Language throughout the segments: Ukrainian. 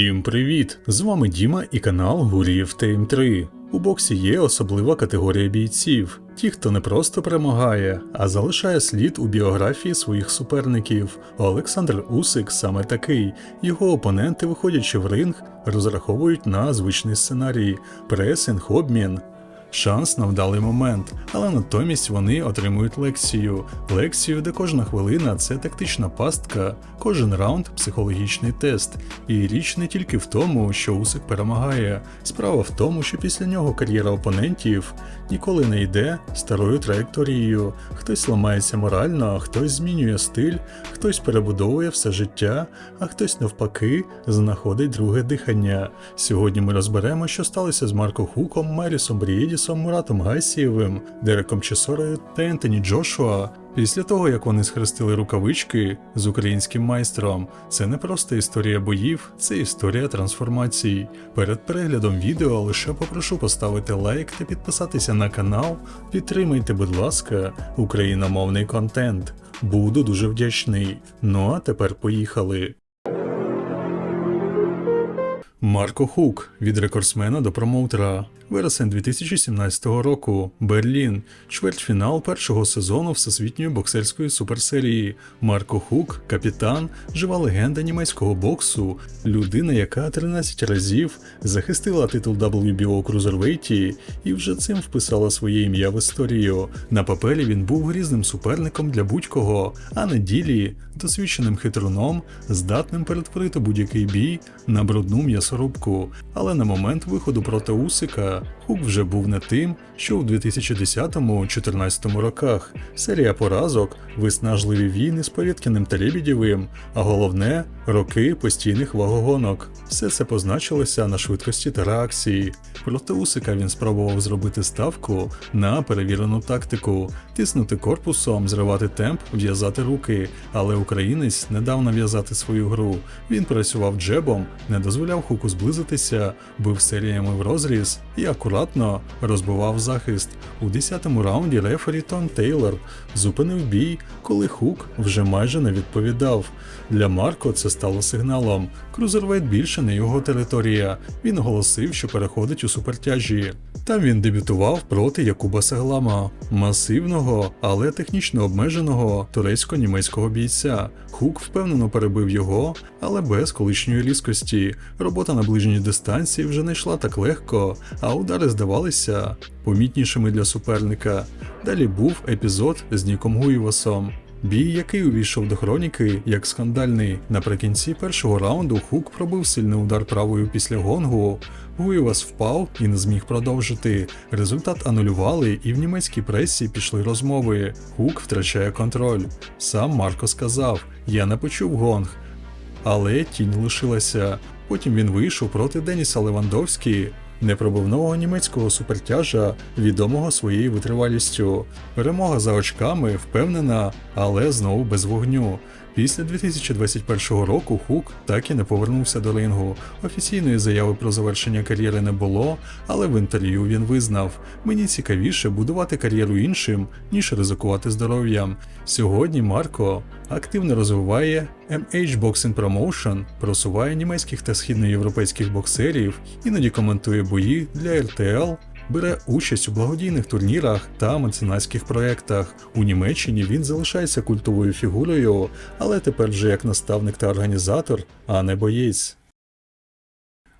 Всім привіт! З вами Діма і канал Гуріїв Тейм 3. У боксі є особлива категорія бійців. Ті, хто не просто перемагає, а залишає слід у біографії своїх суперників. Олександр Усик саме такий. Його опоненти, виходячи в ринг, розраховують на звичний сценарій: пресинг, обмін, шанс на вдалий момент, але натомість вони отримують лекцію. Лекцію, де кожна хвилина це тактична пастка, кожен раунд психологічний тест. І річ не тільки в тому, що Усик перемагає. Справа в тому, що після нього кар'єра опонентів ніколи не йде старою траєкторією. Хтось ламається морально, а хтось змінює стиль, хтось перебудовує все життя, а хтось навпаки знаходить друге дихання. Сьогодні ми розберемо, що сталося з Марко Хуком, Мерісом Брієдісом, Муратом Гайсієвим, Дереком Чесорою та Ентоні Джошуа. Після того, як вони схрестили рукавички з українським майстром, це не просто історія боїв, це історія трансформацій. Перед переглядом відео лише попрошу поставити лайк та підписатися на канал. Підтримайте, будь ласка, україномовний контент. Буду дуже вдячний. Ну а тепер поїхали. Марко Хук від рекордсмена до промоутера. Вересень 2017 року. Берлін. Чвертьфінал першого сезону Всесвітньої боксерської суперсерії. Марко Хук, капітан, жива легенда німецького боксу, людина, яка 13 разів захистила титул WBO Cruiserweight і вже цим вписала своє ім'я в історію. На папері він був грізним суперником для будь-кого, а на ділі досвідченим хитруном, здатним перетворити будь-який бій на брудну м'ясорубку. Але на момент виходу проти Усика Хук вже був не тим, що у 2010-14 роках. Серія поразок, виснажливі війни з Повіткіним та Лебідєвим, а головне роки постійних вагогонок. Все це позначилося на швидкості та реакції. Проти Усика він спробував зробити ставку на перевірену тактику, тиснути корпусом, зривати темп, в'язати руки. Але українець не дав нав'язати свою гру. Він працював джебом, не дозволяв хуку зблизитися, бив серіями в розріз і акуратно розбивав захист. У 10-му раунді рефері Том Тейлор зупинив бій, коли хук вже майже не відповідав. Для Марко це стало сигналом. Крузервейт більше не його територія. Він оголосив, що переходить у супертяжі. Там він дебютував проти Якуба Саглама, масивного, але технічно обмеженого турецько-німецького бійця. Хук впевнено перебив його, але без колишньої різкості. Робота на ближній дистанції вже не йшла так легко, а удари здавалися помітнішими для суперника. Далі був епізод з Ніком Гуєвасом. Бій, який увійшов до хроніки як скандальний. Наприкінці першого раунду Хук пробив сильний удар правою після гонгу. Гуєвас впав і не зміг продовжити. Результат анулювали, і в німецькій пресі пішли розмови. Хук втрачає контроль. Сам Марко сказав: Я не почув гонг. Але тінь лишилася. Потім він вийшов проти Деніса Левандовські, непробивного німецького супертяжа, відомого своєю витривалістю. Перемога за очками впевнена, але знову без вогню. Після 2021 року Хук так і не повернувся до рингу. Офіційної заяви про завершення кар'єри не було, але в інтерв'ю він визнав: мені цікавіше будувати кар'єру іншим, ніж ризикувати здоров'ям. Сьогодні Марко активно розвиває MH Boxing Promotion, просуває німецьких та східноєвропейських боксерів, іноді коментує бої для RTL, бере участь у благодійних турнірах та меценатських проєктах. У Німеччині він залишається культовою фігурою, але тепер вже як наставник та організатор, а не боєць.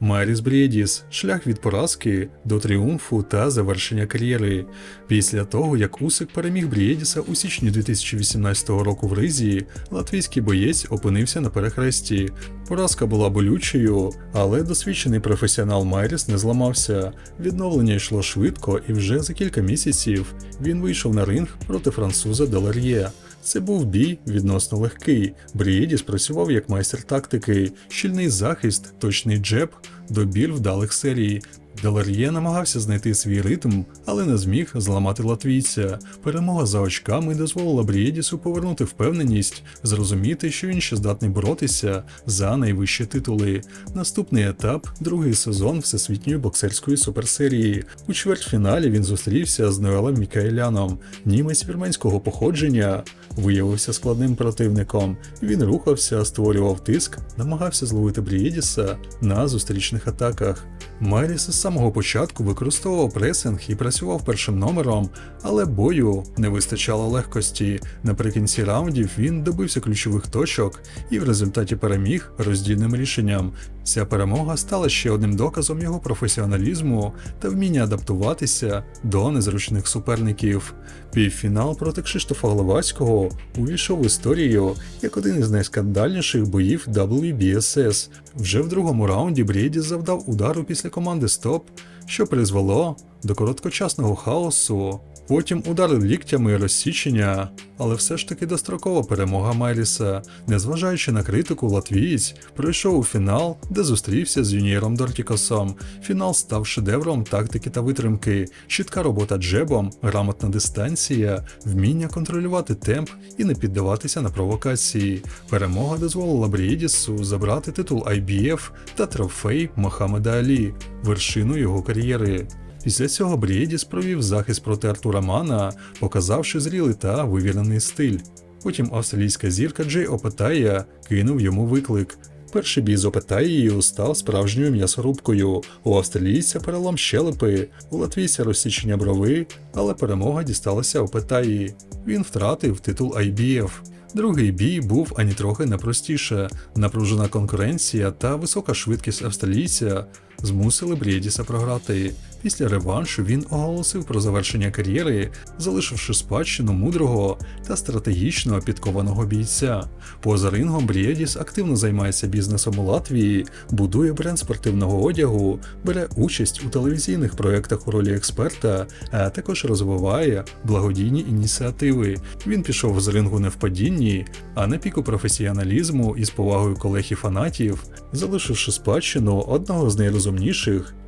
Маріс Брєдіс шлях від поразки до тріумфу та завершення кар'єри. Після того, як Усик переміг Брєдіса у січні 2018 року в Ризі, латвійський боєць опинився на перехресті. Поразка була болючою, але досвідчений професіонал Майріс не зламався. Відновлення йшло швидко, і вже за кілька місяців він вийшов на ринг проти француза Делар'є. Це був бій відносно легкий. Брієді спрацював як майстер тактики, щільний захист, точний джеб, добір вдалих серій. Делар'є намагався знайти свій ритм, але не зміг зламати латвійця. Перемога за очками дозволила Брієдісу повернути впевненість, зрозуміти, що він ще здатний боротися за найвищі титули. Наступний етап другий сезон всесвітньої боксерської суперсерії. У чвертьфіналі він зустрівся з Ноелем Мікаеляном. Німець вірменського походження виявився складним противником. Він рухався, створював тиск, намагався зловити Брієдіса на зустрічних атаках. Майріс самого початку використовував пресинг і працював першим номером, але бою не вистачало легкості. Наприкінці раундів він добився ключових точок і в результаті переміг роздільним рішенням. Ця перемога стала ще одним доказом його професіоналізму та вміння адаптуватися до незручних суперників. Півфінал проти Кшиштофа Гловацького увійшов в історію як один із найскандальніших боїв WBSS. Вже в другому раунді Брєдіс завдав удару після команди Стоп, що призвело до короткочасного хаосу. Потім удари ліктями і розсічення, але все ж таки дострокова перемога Майліса, незважаючи на критику, латвієць пройшов у фінал, де зустрівся з юніором Дортікосом. Фінал став шедевром тактики та витримки, чітка робота джебом, грамотна дистанція, вміння контролювати темп і не піддаватися на провокації. Перемога дозволила Брієдісу забрати титул IBF та трофей Мохаммеда Алі, вершину його кар'єри. Після цього Брієдіс провів захист проти Артура Мана, показавши зрілий та вивірений стиль. Потім австралійська зірка Джей Опетая кинув йому виклик. Перший бій з Опетаєю став справжньою м'ясорубкою. У австралійця перелом щелепи, у латвійця розсічення брови, але перемога дісталася Опетаї. Він втратив титул IBF. Другий бій був ані трохи не простіше. Напружена конкуренція та висока швидкість австралійця змусили Брєдіса програти. Після реваншу він оголосив про завершення кар'єри, залишивши спадщину мудрого та стратегічно підкованого бійця. Поза рингом Брєдіс активно займається бізнесом у Латвії, будує бренд спортивного одягу, бере участь у телевізійних проєктах у ролі експерта, а також розвиває благодійні ініціативи. Він пішов з рингу не в падінні, а на піку професіоналізму і з повагою колег і фанатів, залишивши спадщину одного з найрозумніших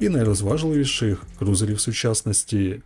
і найрозважливіших крузерів сучасності.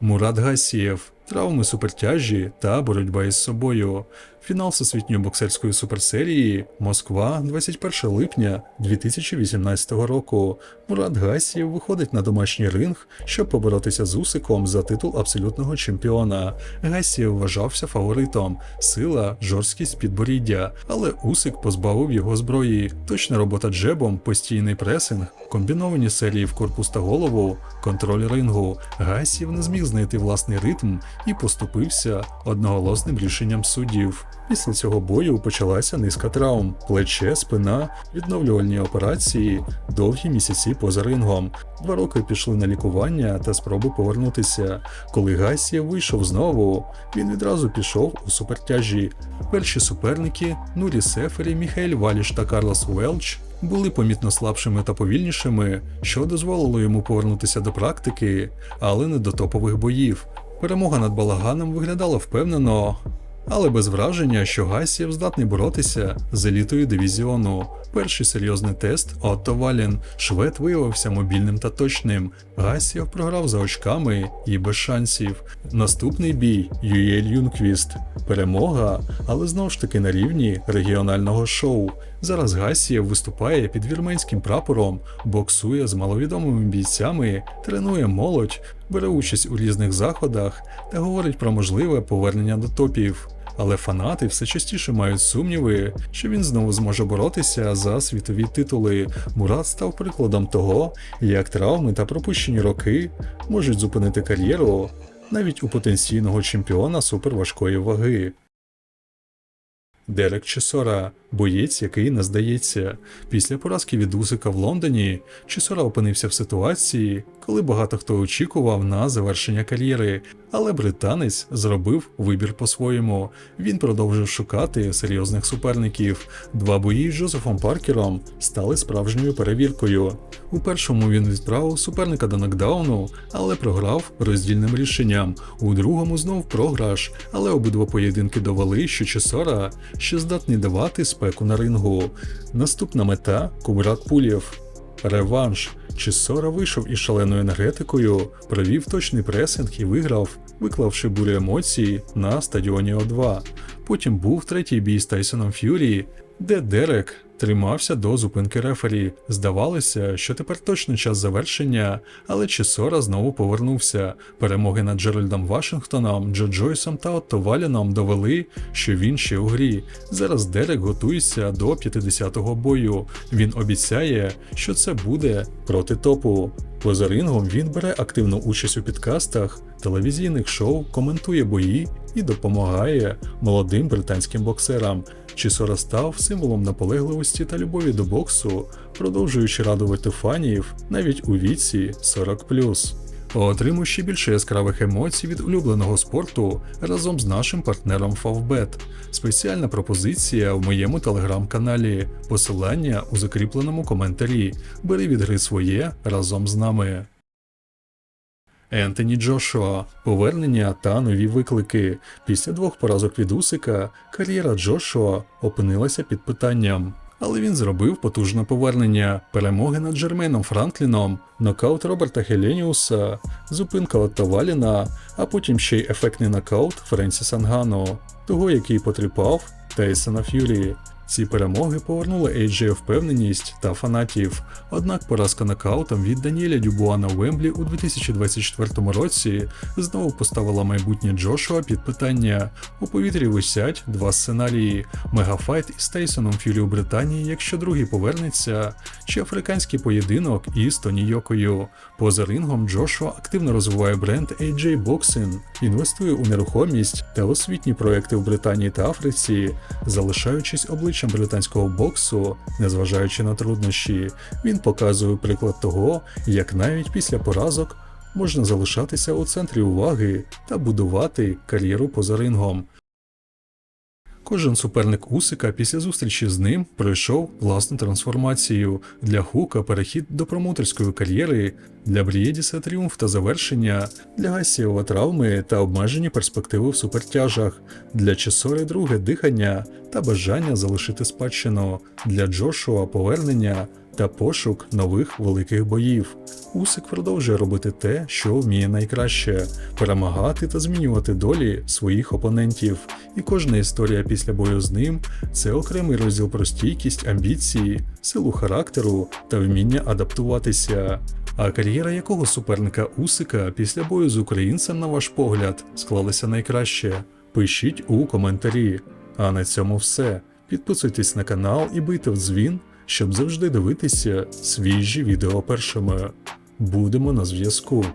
Мурат Гасієв, травми супертяжі та боротьба із собою. Фінал всесвітньої боксерської суперсерії Москва, 21 липня 2018 року. Мурат Гасієв виходить на домашній ринг, щоб поборотися з Усиком за титул абсолютного чемпіона. Гасієв вважався фаворитом, сила, жорсткість підборіддя, але Усик позбавив його зброї. Точна робота джебом, постійний пресинг, комбіновані серії в корпус та голову, контроль рингу. Гасієв не зміг знайти власний ритм і поступився одноголосним рішенням суддів. Після цього бою почалася низка травм: плече, спина, відновлювальні операції, довгі місяці поза рингом. Два роки пішли на лікування та спроби повернутися. Коли Гасія вийшов знову, він відразу пішов у супертяжі. Перші суперники Нурі Сефері, Міхель Валіш та Карлос Велч були помітно слабшими та повільнішими, що дозволило йому повернутися до практики, але не до топових боїв. Перемога над балаганом виглядала впевнено, але без враження, що Гасієв здатний боротися з елітою дивізіону. Перший серйозний тест Отто Валін. Швед виявився мобільним та точним. Гасієв програв за очками і без шансів. Наступний бій Юєль Юнквіст. Перемога, але знову ж таки на рівні регіонального шоу. Зараз Гасієв виступає під вірменським прапором, боксує з маловідомими бійцями, тренує молодь, бере участь у різних заходах та говорить про можливе повернення до топів. Але фанати все частіше мають сумніви, що він знову зможе боротися за світові титули. Мурат став прикладом того, як травми та пропущені роки можуть зупинити кар'єру навіть у потенційного чемпіона суперважкої ваги. Дерек Чесора, боєць, який не здається. Після поразки від Усика в Лондоні Чесора опинився в ситуації, коли багато хто очікував на завершення кар'єри, але британець зробив вибір по-своєму. Він продовжив шукати серйозних суперників. Два бої з Джозефом Паркером стали справжньою перевіркою. У першому він відправив суперника до нокдауну, але програв роздільним рішенням. У другому знов програш, але обидва поєдинки довели, що Чесора ще здатний давати спеку на рингу. Наступна мета Кубрат Пулєв. реванш. Чісора вийшов із шаленою енергетикою, провів точний пресинг і виграв, виклавши бурю емоцій на стадіоні О2. Потім був третій бій з Тайсоном Ф'юрі, де Дерек тримався до зупинки рефері. Здавалося, що тепер точно час завершення, але Чесора знову повернувся. Перемоги над Джеральдом Вашингтоном, Джо Джойсом та Отто Валіном довели, що він ще у грі. Зараз Дерек готується до 50-го бою. Він обіцяє, що це буде проти топу. Поза рингом він бере активну участь у підкастах, телевізійних шоу, коментує бої і допомагає молодим британським боксерам. Чісора став символом наполегливості та любові до боксу, продовжуючи радувати фанів навіть у віці 40+. Отримуй ще більше яскравих емоцій від улюбленого спорту разом з нашим партнером Favbet. Спеціальна пропозиція в моєму телеграм-каналі. Посилання у закріпленому коментарі. Бери від гри своє разом з нами. Ентоні Джошуа, повернення та нові виклики. Після двох поразок від Усика кар'єра Джошуа опинилася під питанням. Але він зробив потужне повернення, перемоги над Джерменом Франкліном, нокаут Роберта Хеленіуса, зупинка Отто Валіна, а потім ще й ефектний нокаут Френсіса Нгану, того, який потріпав Тейсона Ф'юрі. Ці перемоги повернули AJ впевненість та фанатів. Однак поразка нокаутом від Даніеля Дюбуа на Вемблі у 2024 році знову поставила майбутнє Джошуа під питання. У повітрі висять два сценарії: мегафайт із Тейсоном Фюрі у Британії, якщо другий повернеться, чи африканський поєдинок із Тоні Йокою. Поза рингом Джошуа активно розвиває бренд AJ Boxing, інвестує у нерухомість та освітні проекти в Британії та Африці, залишаючись обличчям британського боксу, незважаючи на труднощі, він показує приклад того, як навіть після поразок можна залишатися у центрі уваги та будувати кар'єру поза рингом. Кожен суперник Усика після зустрічі з ним пройшов власну трансформацію. Для Хука перехід до промоутерської кар'єри, для Брієдіса тріумф та завершення, для Гасіова травми та обмежені перспективи в супертяжах, для Чесори друге дихання та бажання залишити спадщину, для Джошуа повернення та пошук нових великих боїв. Усик продовжує робити те, що вміє найкраще перемагати та змінювати долі своїх опонентів. І кожна історія після бою з ним це окремий розділ про стійкість, амбіції, силу характеру та вміння адаптуватися. А кар'єра якого суперника Усика після бою з українцем, на ваш погляд, склалася найкраще? Пишіть у коментарі. А на цьому все. Підписуйтесь на канал і бийте в дзвін, щоб завжди дивитися свіжі відео першими. Будемо на зв'язку.